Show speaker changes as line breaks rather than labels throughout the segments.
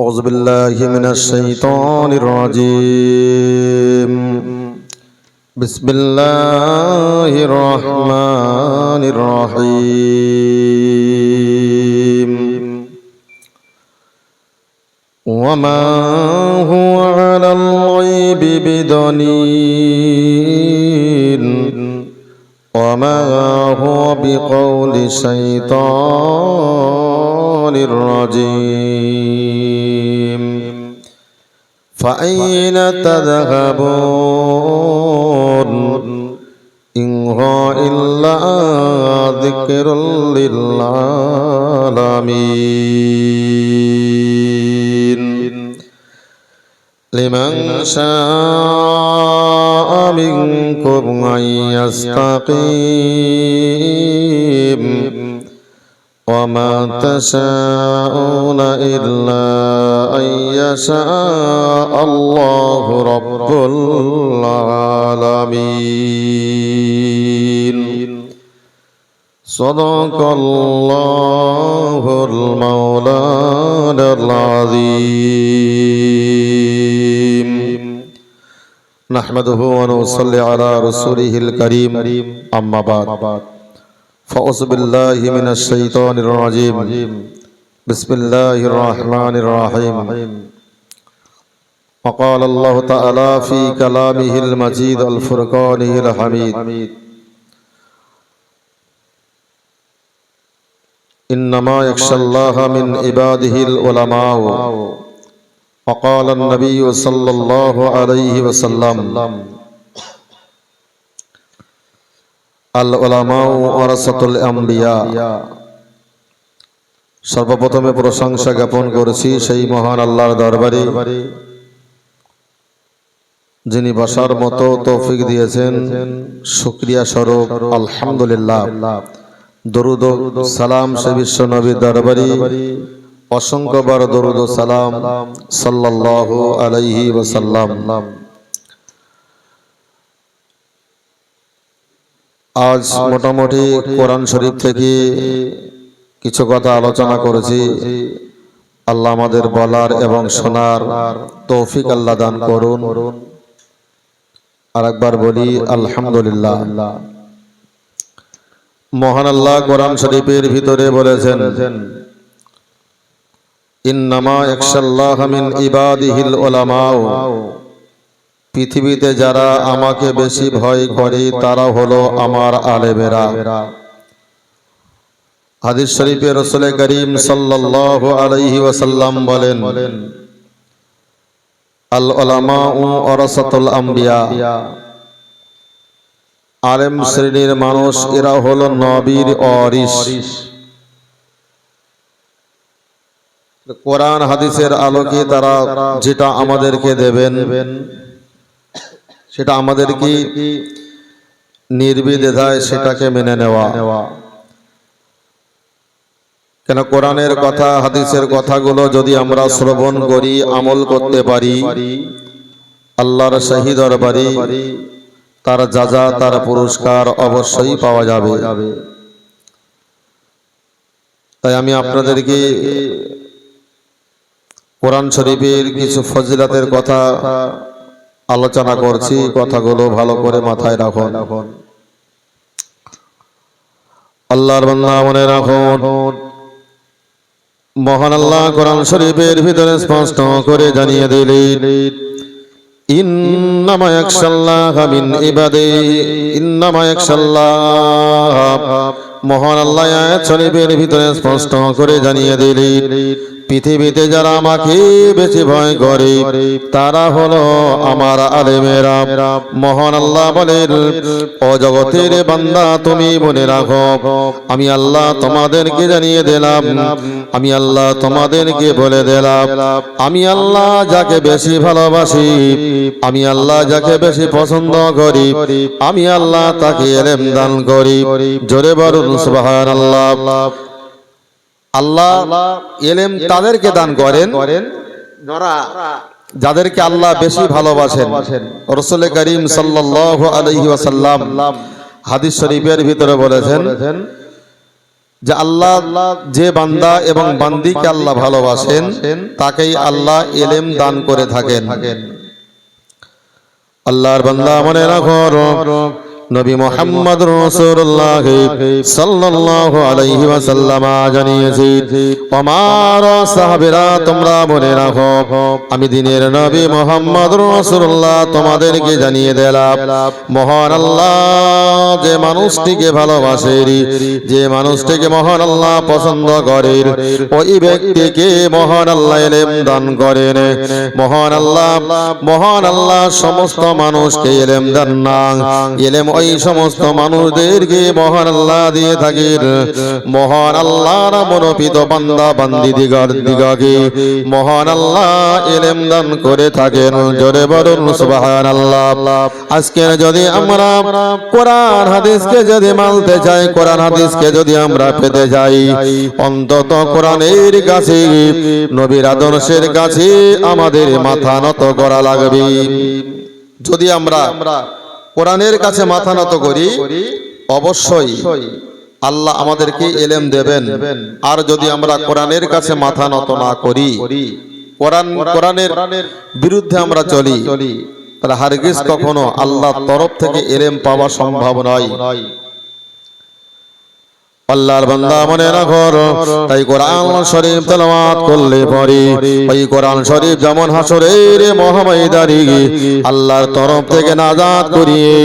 أعوذ بالله من الشيطان الرجيم بسم الله الرحمن الرحيم وما هو على الغيب بدليل وما هو بقول شيطان الرجيم فأين تذهبون إن هو إلا ذكر للعالمين لمن شاء منكم أن يستقيم وما تشاءون إلا أن يشاء الله رب العالمين صدق الله المولانا العظيم نحمده ونصلي على رسوله الكريم أما بعد فأعوذ بالله من الشيطان الرجيم. بسم الله الرحمن الرحيم. وقال الله تعالى في كلامه المجيد الفرقانه الحميد. إنما يخشى الله من عباده العلماء. وقال النبي صلى الله عليه وسلم. সর্বপ্রথমে প্রশংসা জ্ঞাপন করেছি সেই মহান আল্লাহর দরবারে, যিনি বাসার মতো তৌফিক দিয়েছেন। শুক্রিয়া স্বরূপ, আলহামদুলিল্লাহ। দরুদ সালাম সে বিশ্ব নবীর দরবারি, অসংখ্যবার দরুদ সালাম সাল্লাহ আলাইহি ওসাল্লাম আজ মোটামুটি কোরআন শরীফ থেকে কিছু কথা আলোচনা করেছি। আল্লাহ আমাদের বলার এবং শোনার তৌফিক আল্লাহ দান করুন। আর একবার বলি আলহামদুলিল্লাহ। মহান আল্লাহ কোরআন শরীফের ভিতরে বলেছেন ইন্নামা একশাল্লাহ মিন ইবাদিহিল ওলামাও পৃথিবীতে যারা আমাকে বেশি ভয় করে, তারা হলো আমার আলেমেরা। হাদিস শরীফে রসুল করিম সাল্লাল্লাহু আলাইহি ওয়াসাল্লাম বলেন, আল আম্বিয়া। আলেম শ্রেণির মানুষ, এরা হলো নবীর অরিস কোরআন হাদিসের আলোকে তারা যেটা আমাদেরকে দেবেন সেটা আমাদের কি নির্বিধায় সেটাকে মেনে নেওয়া। কেন কোরআনের কথা, হাদিসের কথাগুলো যদি আমরা শ্রবণ করি, আমল করতে পারি, আল্লাহর শাহী দরবারি তার যা, তার পুরস্কার অবশ্যই পাওয়া যাবে। তাই আমি আপনাদেরকে কোরআন শরীফের কিছু ফজিলাতের কথা আলোচনা করছি কথাগুলো ভালো করে মাথায় রাখুন। আল্লাহর বান্দা মনে রাখুন মহান আল্লাহ কোরআন শরীফের ভিতরে স্পষ্ট করে জানিয়ে দিলেন ইন্নামা ইয়াকশাল্লাহ মিন ইবাদি ইন্নামা ইয়াকশাল্লাহ মহান আল্লাহ আয়াত শরীফের ভিতরে স্পষ্ট করে জানিয়ে দিলেন পৃথিবীতে যারা আমাকে বেশি ভয় করে, তারা হলো আমার আলেমেরা। মহান আল্লাহ বলেন, ও জগতের বান্দা, তুমি মনে রাখো, আমি আল্লাহ তোমাদেরকে জানিয়ে দিলাম, আমি আল্লাহ তোমাদেরকে বলে দিলাম, আমি আল্লাহ যাকে বেশি ভালোবাসি, আমি আল্লাহ যাকে বেশি পছন্দ করি, আমি আল্লাহ তাকে এলেম দান করি। জোরে বলুন, সুবহানাল্লাহ। আল্লাহ এলেম তাদেরকে দান করেন। যাদেরকে আল্লাহ বেশি ভালোবাসেন। রসুল করিম সাল্লাল্লাহু আলাইহি ওয়াসাল্লাম হাদিস শরীফের ভিতরে বলেছেন যে আল্লাহ যে বান্দা এবং বান্দিকে আল্লাহ ভালোবাসেন তাকেই আল্লাহ এলেম দান করে থাকেন। আল্লাহর বান্দা মনে রাখো নবী মোহাম্মদ রাসূলুল্লাহ সাল্লাল্লাহু আলাইহি ওয়াসাল্লাম জানিয়েছি আমার সাহাবীরা তোমরা মনে রাখো, আমি দিনের নবী মোহাম্মদ রাসূলুল্লাহ তোমাদেরকে জানিয়ে দিলাম, মহান আল্লাহ যে মানুষটিকে ভালোবাসে যে মানুষটিকে মহান আল্লাহ পছন্দ করেন, ওই ব্যক্তিকে মহান আল্লাহ এলেম দান করেন, মহান আল্লাহ মহান আল্লাহ সমস্ত মানুষকে এলেম দান না এলেম ওই সমস্ত মানুষদেরকে মহান আল্লাহ দিয়ে থাকেন। মহান আল্লাহর মনোপিত বান্দা বান্দি দিগর দিগকে মহান আল্লাহ এলেম দান করে থাকেন। জোরে বলুন, সুবহানাল্লাহ। আজকের যদি আমরা কোরআন হাদিসকে যদি মানতে চাই, কোরআন হাদিসকে যদি আমরা পেতে যাই অন্তত কোরআনের কাছে, নবীর আদর্শের কাছে আমাদের মাথা নত করা লাগবে। যদি আমরা কোরআনের কাছে মাথা নত করি অবশ্যই আল্লাহ আমাদেরকে এলেম দেবেন। আর যদি আমরা কোরআনের কাছে মাথা নত না করি কোরআন কোরআনের বিরুদ্ধে আমরা চলি। তাহলে হারগিজ কখনো আল্লাহ তরফ থেকে এলেম পাওয়া সম্ভব নয়। আল্লাহর বান্দা মনে রাখো তাই কোরআন শরীফ তেলাওয়াত করলে পরে ওই কোরআন শরীফ যেমন হাসরের মহাময়দারি, আল্লাহর তরফ থেকে নাজাত করিয়ে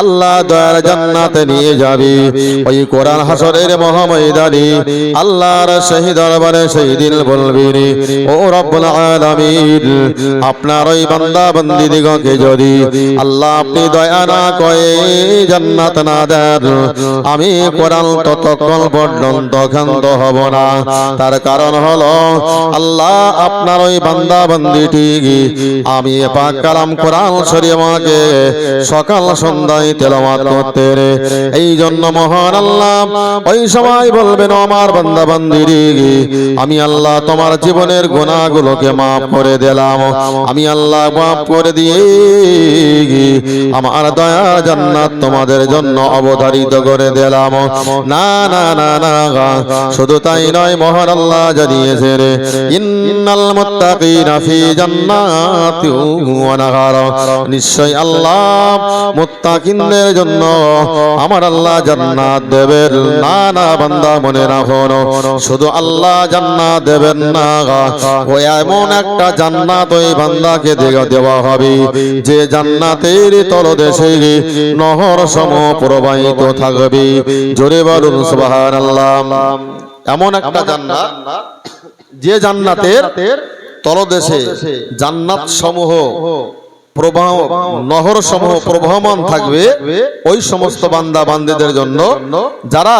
আল্লাহ দয়ার জান্নাতে নিয়ে যাবে। ওই কোরআন হাসরের মহাময়দারি, আল্লাহর সেই দরবারে সেই দিন বলবেন ও রব্বুল আলামিন, আপনার ওই বান্দা বান্দি দিগকে যদি আল্লাহ আপনি দয়া না করে জান্নাত না দেন, আমি কোরআন আমি এই জন্য মহান আল্লাহ, ওই সময় বলবেন আমার বান্দা বান্দিরি আমি আল্লাহ তোমার জীবনের গুনাহগুলোকে মাফ করে দিলাম। আমি আল্লাহ মাফ করে দিয়ে আমার দয়া জান্নাত তোমাদের জন্য অবধারিত করে দিলাম। না শুধু তাই নয়, মহান আল্লাহ জানিয়েছে রে, ইন্নাল মুত্তাকিনা ফি জান্নাতি ওয়া নাহার। নিশ্চয় আল্লাহ মুত্তাকিনদের জন্য আমার আল্লাহ জান্নাত দেবেন। না না, বান্দা, মনে রাখো শুধু আল্লাহ জান্নাত দেবেন না ও এমন একটা জান্নাত ওই বান্দাকে দেওয়া দেওয়া হবে, যে জান্নাতের তলদেশে নহর সম প্রবাহিত থাকবে। জোরে বলুন সুবহানাল্লাহ। এমন একটা জান্নাত যে জান্নাতের তলদেশে জান্নাত সমূহ প্রবাহ নহর সমূহ প্রবাহমান থাকবে ওই সমস্ত বান্দা বান্দিদের জন্য যারা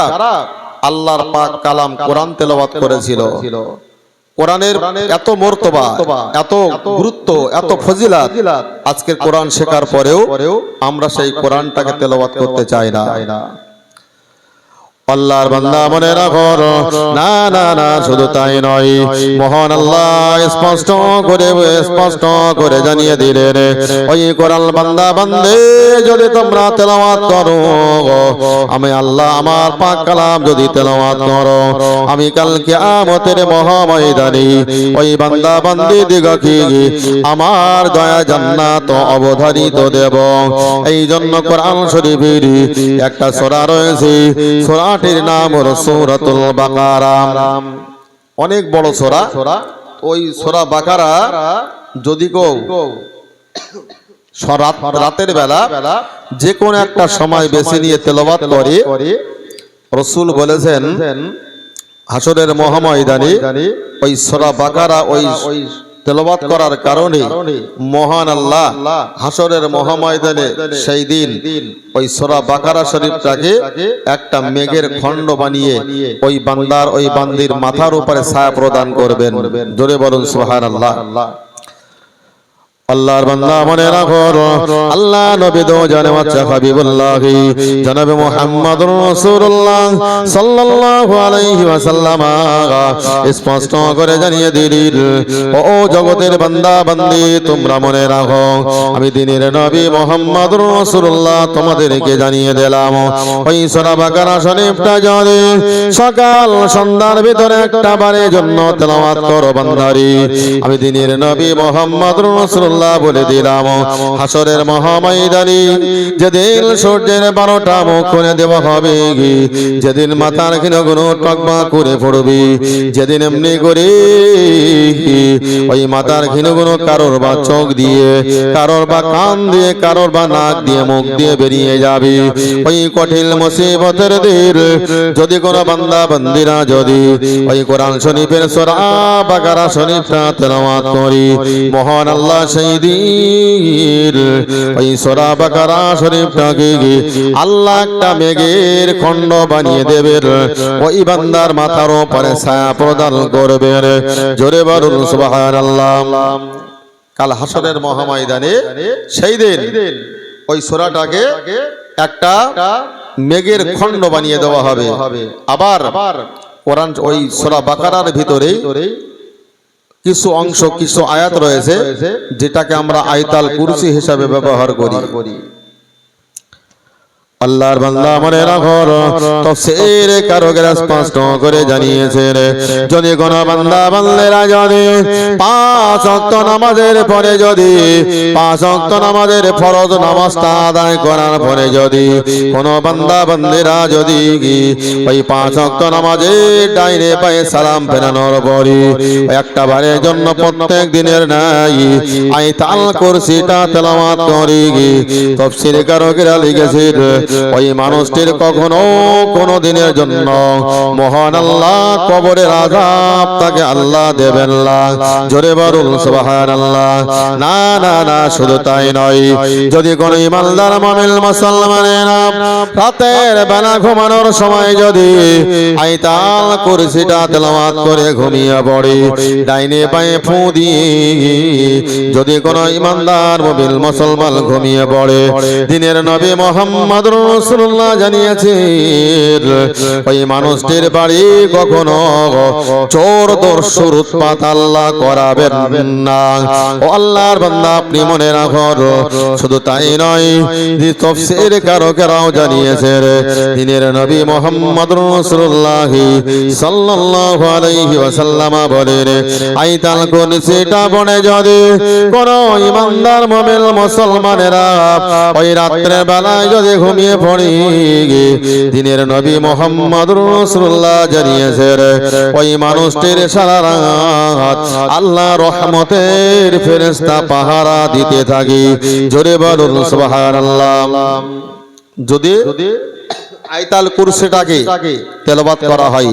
আল্লাহর পাক কালাম কোরআন তেলাওয়াত করেছিল। কোরআনের এত মর্তবা এত গুরুত্ব এত ফজিলাত আজকের কোরআন শেখার পরেও আমরা সেই কোরআনটাকে তেলাওয়াত করতে চাই না। আল্লাহর বান্দা মনে রাখো, না না না, শুধু তাই নয়। মহান আল্লাহ স্পষ্ট করে স্পষ্ট করে জানিয়ে দিলেন, ওই কোরআন বান্দা, বান্দে, যদি তোমরা তেলাওয়াত করো, আমি আল্লাহ আমার পাক কালাম যদি তেলাওয়াত করো, আমি কালকে আমতের মহাময়দানি ওই বান্দা, বান্দি দিগকে আমার দয়া জান্নাত অবধারিত দেব। এই জন্য কোরআন শরীফের একটা সূরা রয়েছে সূরাটির নাম হলো সূরাতুল বাকারা। অনেক বড় সোরা। ওই সোরা বাকারা যদি কেউ রাতের বেলা যে কোনো একটা সময় বেছে নিয়ে তেলাওয়াত করে, রসুল বলেছেন হাসরের মহাময়দানে ওই সূরা বাকারা, ওই তেলাওয়াত করার কারণে মহান আল্লাহ হাসরের মহাময়দানে সেই দিন ওই সোরা বাকারা শরীফটাকে একটা মেঘের খণ্ড বানিয়ে ওই বান্দার ওই বান্দির মাথার উপরে ছায়া প্রদান করবেন। জোরে বলুন সুবহানাল্লাহ। আল্লাহর বান্দা মনে রাখো, আল্লাহ নবী দো জানে বাচ্চা হাবিবুল্লাহ। জনাবে মুহাম্মদুর রাসূলুল্লাহ সাল্লাল্লাহু আলাইহি ওয়াসাল্লাম স্পষ্ট করে জানিয়ে দিলেন, ও জগতের বান্দা, বান্দি, তোমরা মনে রাখো, আমি দিনের নবী মুহাম্মদুর রাসূলুল্লাহ তোমাদেরকে জানিয়ে দিলাম। ওই সূরা বাকারা শরীফটা যদি সকাল সন্ধ্যার ভিতরে একটা বারের জন্য তেলাওয়াত করো বান্দারি, আমি দিনের নবী মোহাম্মদ রসুল্লাহ বলে দিলাম, হাসরের মহাময়দানি যেদিন সূর্যের বারোটা মুখ করে দেওয়া হবে যেদিন মাথার কোনো টকবা করে পড়বি, যেদিন এমনি করে ওই মাথার ঘিনো কোনো কারোর বা চোখ দিয়ে, কারোর বা কান দিয়ে, কারোর বা নাক দিয়ে, মুখ দিয়ে বেরিয়ে যাবে। ওই কঠিন মুসিবতের দিন, যদি কোনো বান্দা, বান্দিরা যদি ওই কোরআন শরীফের সূরা বাকারা শরীফটা তেলাওয়াত করি, মহান আল্লাহ সেই দিন ওই সূরা বাকারা শরীফটাকে আল্লাহ একটা মেঘের খণ্ড বানিয়ে কাল সেই দিন ওই সোরাটাকে একটা মেঘের খণ্ড বানিয়ে দেওয়া হবে। আবার ওই সোরা বাকারার ভিতরে কিছু অংশ কিছু আয়াত রয়েছে যেটাকে আমরা আয়তাল কুরসি হিসাবে ব্যবহার করি। আল্লাহর বান্দা মনে রাখো তফসির কারকেরা স্পষ্ট করে জানিয়েছেন। যদি কোন বান্দা বান্দেরা যদি পাঁচ ওয়াক্ত নামাজের পরে যদি, পাঁচ ওয়াক্ত নামাজের ফরজ নামাজটা আদায় করার পরে যদি, কোন বান্দা বান্দেরা যদি কি ওই পাঁচ ওয়াক্ত নামাজের ডাইনে পায়ে সালাম ফেরানোর পরে একটা বারের জন্য প্রত্যেক দিনের নাই আই তাল কুরসিটা তেলাওয়াত করি তফসির কারকেরা লিখেছেন ওই মানুষটির কখনো কোনো দিনের জন্য মহান আল্লাহ কবরের আজাব তাকে আল্লাহ দেবেন না। জোরে বলুন সুবহান আল্লাহ না না না শুধু তাই নয়। যদি কোনো ইমানদার মামিল মুসলমানেরা রাতের বেলা ঘুমানোর সময় যদি আইতাল কুরসিটা তেলাওয়াত করে ঘুমিয়ে পড়ে ডাইনে পায়ে ফু দিয়ে যদি কোনো ইমানদার মুমিন মুসলমান ঘুমিয়ে পড়ে দিনের নবী মোহাম্মদ রাসূলুল্লাহ জানিয়েছেন ওই মানুষটির বাড়ি কখনো চোর দর্শুর উৎপাত আল্লাহ করাবেন না। ও আল্লাহর বান্দা, আপনি মনে রাখুন, শুধু তাই নয় যে তফসির কারকেরাও জানিয়েছে, দিনের নবী মোহাম্মদ রাসূলুল্লাহ সাল্লাল্লাহু আলাইহি ওয়াসাল্লাম বলেন, আইতাল কোন সেটা বনে যদি কোন ইমানদার, মুমিন, মুসলমানেরা ওই রাত্রের বেলায় যদি ঘুমিয়ে পড়ে দিনের নবী মোহাম্মদ রসুল্লাহ জানিয়েছেন, ওই মানুষটির সারা রাত আল্লাহ রহমতের ফেরেস্তা পাহারা দিতে থাকি। জোরে বলুন, সুবহানাল্লাহ। যদি আইতাল কুরসিটাকে তেলাওয়াত করা হয়।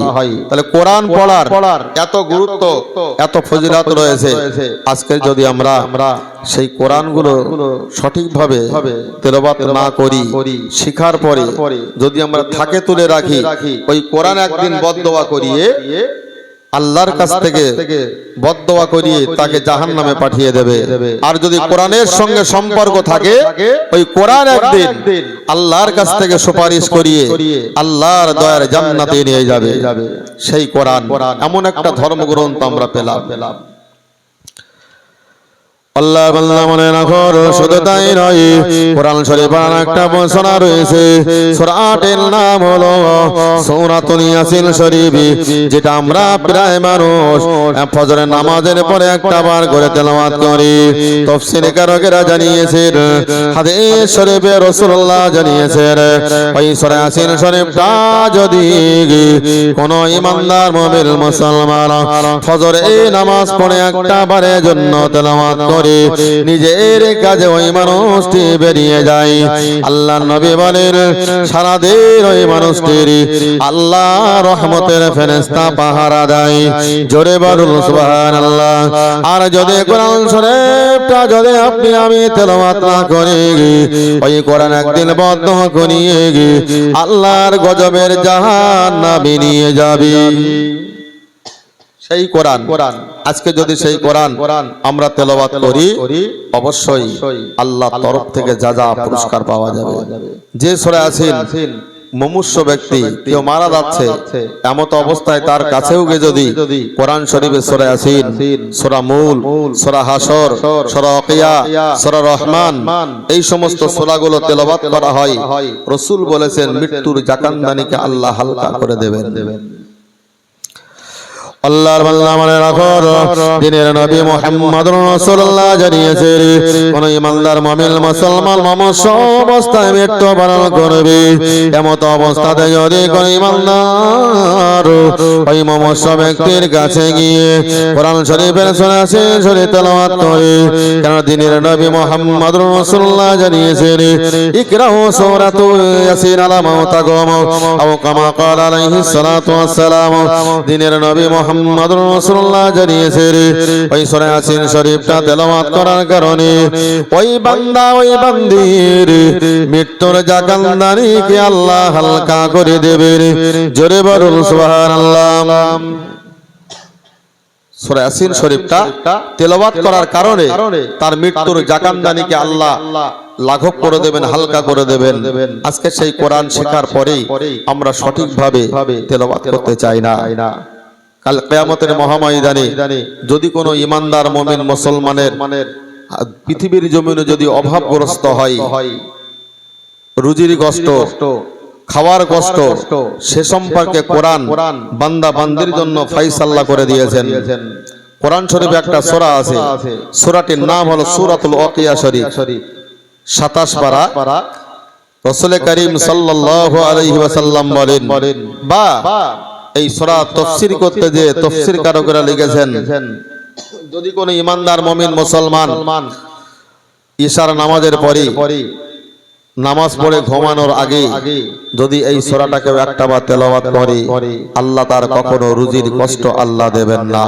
তাহলে কোরআন পড়ার এত গুরুত্ব এত ফজিলত রয়েছে। আজকে যদি আমরা আমরা সেই কোরআনগুলো সঠিকভাবে তেলাওয়াত না করি শিখার পরে যদি আমরা থাকে তুলে রাখি ওই কোরআন একদিন বদদোয়া করিয়ে আল্লাহর কাছ থেকে বদদোয়া করিয়ে তাকে জাহান নামে পাঠিয়ে দেবে। আর যদি কোরআনের সঙ্গে সম্পর্ক থাকে ওই কোরআন একদিন আল্লাহর কাছ থেকে সুপারিশ করিয়ে আল্লাহর দয়ার জান্নাতে নিয়ে যাবে। সেই কোরআন এমন একটা ধর্মগ্রন্থ আমরা পেলাম। পেলাম। আল্লাহ বান্দা মনে রাখো, শুধু তাই নয়, কোরআন শরীফের একটা বসনা রয়েছে। সূরাটির নাম হলো শরীফ, যেটা আমরা প্রায় মানুষ ফজরের নামাজের পরে একটা বার করে করি। কারকেরা জানিয়েছেন শরীফে জানিয়েছেন, ওই শরীফটা যদি কোন ইমানদার, মুমিন, মুসলমান ফজরে নামাজ পড়ে একটা বারের জন্য তেলাওয়াত করে নিজের কাজে ওই মানুষটি বেরিয়ে যায়। আল্লাহ নবী বলেন সারা দিন ওই মানুষটির আল্লাহ রহমতের ফেরেস্তা পাহারা দেয়। জোরে বলুন সুবহানাল্লাহ। আর যদি কোরআন শরীফটা যদি আপনি আমি তেলাওয়াত না করে ওই কোরআন একদিন বদ্ধ করিয়ে আল্লাহর গজবের জাহান্নামে নিয়ে যাবে। সেই কোরআন। কোরআন। আজকে যদি সেই কোরআন কোরআন আমরা তেলাওয়াত করি অবশ্যই আল্লাহ তরফ থেকে যা যা পুরস্কার পাওয়া যাবে। যে সূরা আছেন মুমূর্ষ ব্যক্তি কেউ মারা যাচ্ছে এমত অবস্থায় তার কাছেও গিয়ে যদি কোরআন শরীফে সূরা আসিন সূরা মূল সূরা হাসর সূরা ওয়াকিয়া সূরা রহমান এই সমস্ত সূরাগুলো তেলাওয়াত করা হয়। রাসূল বলেছেন মৃত্যুর জাকান্দানিকে আল্লাহ হালকা করে দেবেন। দেবেন। আল্লাহর বান্দা মনে রাখো দিনের নবী মুহাম্মদ রাসূলুল্লাহ জানিয়েছে কোন ইমানদার মুমিন মুসলমান মমস্য অবস্থায় মৃত্যু বরণ করবে। এমত অবস্থাতে যদি কোন ইমানদার ওই মমস্য ব্যক্তির কাছে গিয়ে কোরআন শরীফের শোনাছে শরীফ তেলাওয়াত করে কেন দিনের নবী মুহাম্মদ রাসূলুল্লাহ জানিয়েছেন ইকরাহু সূরাতু ইয়াসিন আলা মাউতাকুম আও কামা ক্বাল আলাইহিস সালাতু ওয়াস সালাম দিনের নবী রাসূলুল্লাহ জানিয়েছে ওই শরীফটা তেলাওয়াত করার কারণে ওই বান্দা, ওই মৃত্যুর আল্লাহ হালকা করে দেবে জোরে বলুন, সুবহানাল্লাহ। ইয়াসিন শরীফটা তেলাওয়াত করার কারণে তার মৃত্যুর জাকান্দানিকে আল্লাহ লাঘব করে দেবেন, হালকা করে দেবেন। আজকে সেই কোরআন শেখার পরেই আমরা সঠিকভাবে তেলাওয়াত করতে চাই না। কাল কিয়ামতের মহাময়দানে যদি কোনো ইমানদার মুমিন মুসলমানের পৃথিবীর জমিনে যদি অভাবগ্রস্ত হয় রুজির কষ্ট খাওয়ার কষ্ট সে সম্পর্কে কোরআন বান্দা বান্দির জন্য ফাইসাল্লা করে দিয়েছেন। কোরআন শরীফে একটা সূরা আছে। সূরাটির নাম হলো সূরাতুল ওয়াকিয়া শরীফ। সাতাশ পারা। রসুল করিম সাল্লাল্লাহু আলাইহি ওয়াসাল্লাম বলেন বা এই সরা তফসির করতে যে তফসির কারকেরা লিখেছেন, যদি কোন ইমানদার মমিন মুসলমান ঈশার নামাজের পরে নামাজ পড়ে ঘুমানোর আগে যদি এই সরাটাকে একটা বা তেলাওয়াত করে, আল্লাহ তার কখনো রুজির কষ্ট আল্লাহ দেবেন না।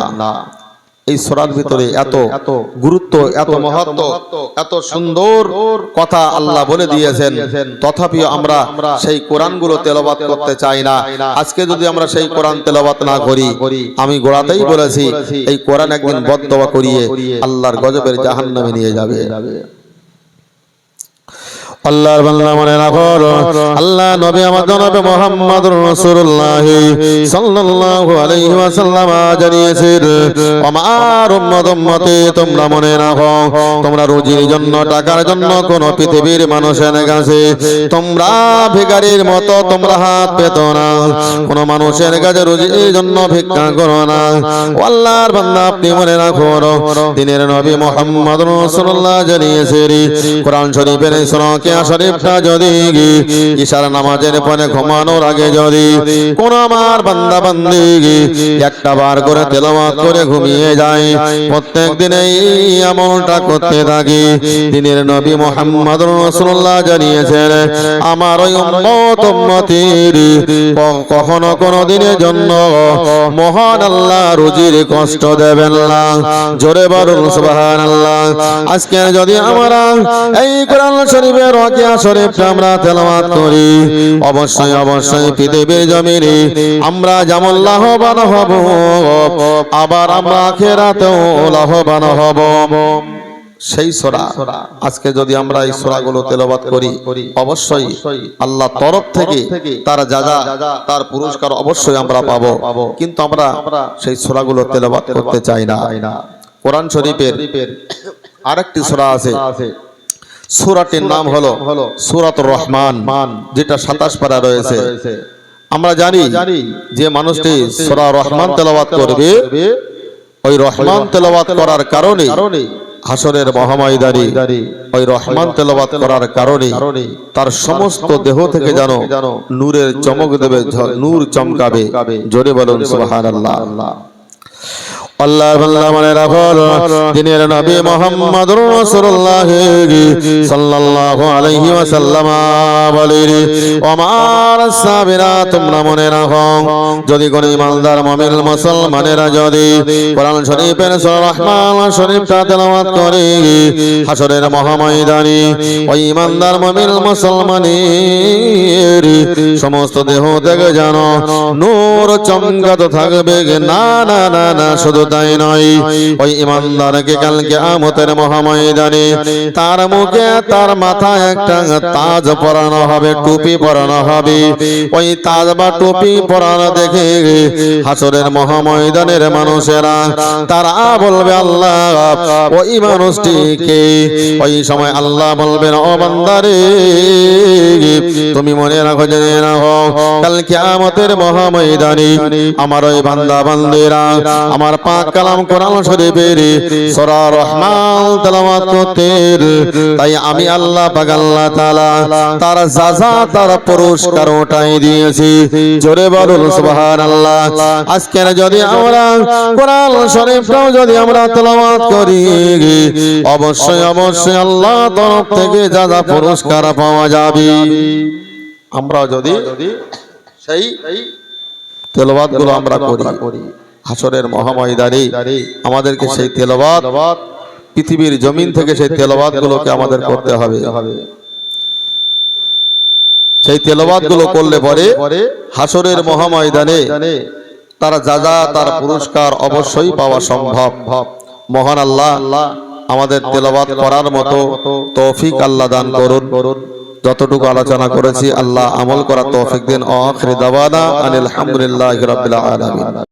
এই সরার ভিতরে এত গুরুত্ব এত মহত্ব এত সুন্দর কথা আল্লাহ বলে দিয়েছেন। তথাপি আমরা সেই কোরআনগুলো তেলাওয়াত করতে চাই না। আজকে যদি আমরা সেই কোরআন তেলাওয়াত না করি আমি গোড়াতেই বলেছি এই কোরআন একদিন বদ করিয়ে আল্লাহর গজবের জাহান্নামে নিয়ে যাবে। আল্লাহর বান্দা মনে রাখো আল্লাহ নবী আমাদের নবী মুহাম্মদ রাসূলুল্লাহ সাল্লাল্লাহু আলাইহি ওয়াসাল্লাম জানিয়েছেন আমার উম্মত উম্মতে, তোমরা মনে রাখো, তোমরা রুজির জন্য, টাকার জন্য কোন পৃথিবীর মানুষের কাছে, তোমরা ভিখারির মতো তোমরা হাত পেত না। কোন মানুষের কাছে রুজির জন্য ভিক্ষা করো না। আল্লাহর বান্দা, আপনি মনে রাখো, দিনের নবী মুহাম্মদ রাসূলুল্লাহ জানিয়েছেন, কোরআন শরীফের সুরাকে শরীফটা যদি নামাজের পরে ঘুমানোর আগে যদি কোন আমার বান্দা বান্দি একটা বার করে করে ঘুমিয়ে প্রত্যেক দিনে আমলটা করতে থাকি। দিনের নবী মোহাম্মদ জানিয়েছেন, আমার ওই কখনো কোনো দিনের জন্য মহান আল্লাহ রুজির কষ্ট দেবেন না। জোরে বলুন সুবহানাল্লাহ। আজকে যদি আমরা এই কোরআন শরীফের রকিয়া শরীফটা আমরা তেলাওয়াত করি। অবশ্যই অবশ্যই পৃথিবীর জমিনে আমরা যেমন লাভবান হব, আবার আমরা আখেরাতেও লাভবান হব। সেই সোরা, আজকে যদি আমরা এই সোরাগুলো তেলাওয়াত করি, অবশ্যই আল্লাহ তরফ থেকে তার যা যা, তার পুরস্কার অবশ্যই আমরা পাবো। কিন্তু আমরা সেই সোরাগুলো তেলাওয়াত করতে চাই না। কোরআন শরীফের আরেকটি সোরা আছে সুরাটির নাম হলো সুরাত রহমান যেটা সাতাশ পারা রয়েছে। আমরা জানি যে মানুষটি সুরা রহমান তেলাওয়াত করবে। ওই রহমান তেলাওয়াত করার কারণে হাসরের মহাময়দারি ওই রহমান তেলাওয়াত করার কারণে তার সমস্ত দেহ থেকে যেন নূরের চমক দেবে নূর চমকাবে। জোরে বলুন সুবহানাল্লাহ। আল্লাহ আল্লাহ মনে রাখুন দিনের নবী মোহাম্মদ রাসূলুল্লাহ সাল্লাল্লাহু আলাইহি ওয়াসাল্লাম বলেন আমার সাবিরা তোমরা মনে রাখো যদি কোন ইমানদার মুমিন মুসলমানেরা যদি কোরআন শরীফের সূরা রহমান শরীফটা তেলাওয়াত করে হাসরের মহাময়দানে ওই ইমানদার মুমিন মুসলমানের সমস্ত দেহ থেকে জানো নূর চমকাত থাকবে না না না না শুধু তাই নয় ওই ইমানদারকে কালকে আমতের মহাময়দানে তার মুখে, তার মাথায় একটা তাজ পরানো হবে, টুপি পরানো হবে। ওই তাজ বা টুপি পরানো দেখে হাসরের মহাময়দানের মানুষেরা তারা বলবে, আল্লাহ, ওই মানুষটিকে ওই সময় আল্লাহ বলবেন, ও বান্দারে, তুমি মনে রাখো, জেনে রাখো কাল কিয়ামতের মহাময়দানে আমার ওই বান্দা বান্দিরা আমার পাক কালাম কোরআন শরীফের সূরা রহমান তেলাওয়াত করতে তাই আমি আল্লাহ পাক আল্লাহ তাআলা তার জাযা তার পুরস্কার ওটাই দিয়েছি। জোরে বলুন সুবহানাল্লাহ। আজকের যদি আমরা কোরআন শরীফটাও যদি আমরা তেলাওয়াত করি, অবশ্যই অবশ্যই আল্লাহ তরফ থেকে যা যা পুরস্কার পাওয়া যাবে। আমরা যদি সেই তেলাওয়াতগুলো আমরা করি। হাসরের মহাময়দানে আমাদেরকে সেই তেলাওয়াত, পৃথিবীর জমিন থেকে সেই তেলাওয়াত গুলোকে আমাদের করতে হবে। সেই তেলাওয়াতগুলো করলে পরে হাসরের মহাময়দানে তারা যা যা তার পুরস্কার অবশ্যই পাওয়া সম্ভব। মহান আল্লাহ আমাদের তেলাওয়াত করার মতো তৌফিক আল্লাহ দান করুন। যতটুকু আলোচনা করেছি আল্লাহ আমল করা তৌফিক দিন। আখির দাওয়ানা আনিল হামদুলিল্লাহি রাব্বিল আলামিন।